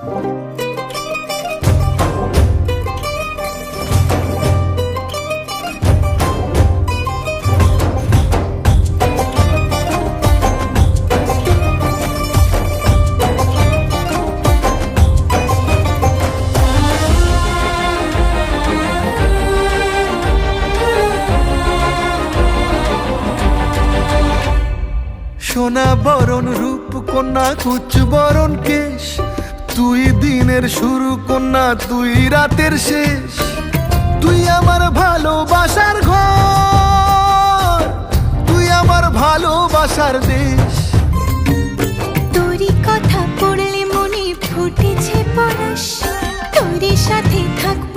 সোনা বরণ রূপ কন্যা কুচ বরণ কেশ। তুই দিনের শুরু কন্যা, তুই রাতের শেষ। তুই আমার ভালোবাসার ঘর, তুই আমার ভালোবাসার দেশ। তোরই কথা পড়লে মনে ফুটেছে পরশ তোরই সাথে থাকব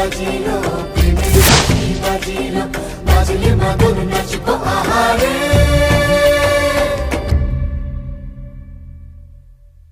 বাজিল প্রেমের বাজিল বাজিলে মাগুর নাচিব আহারে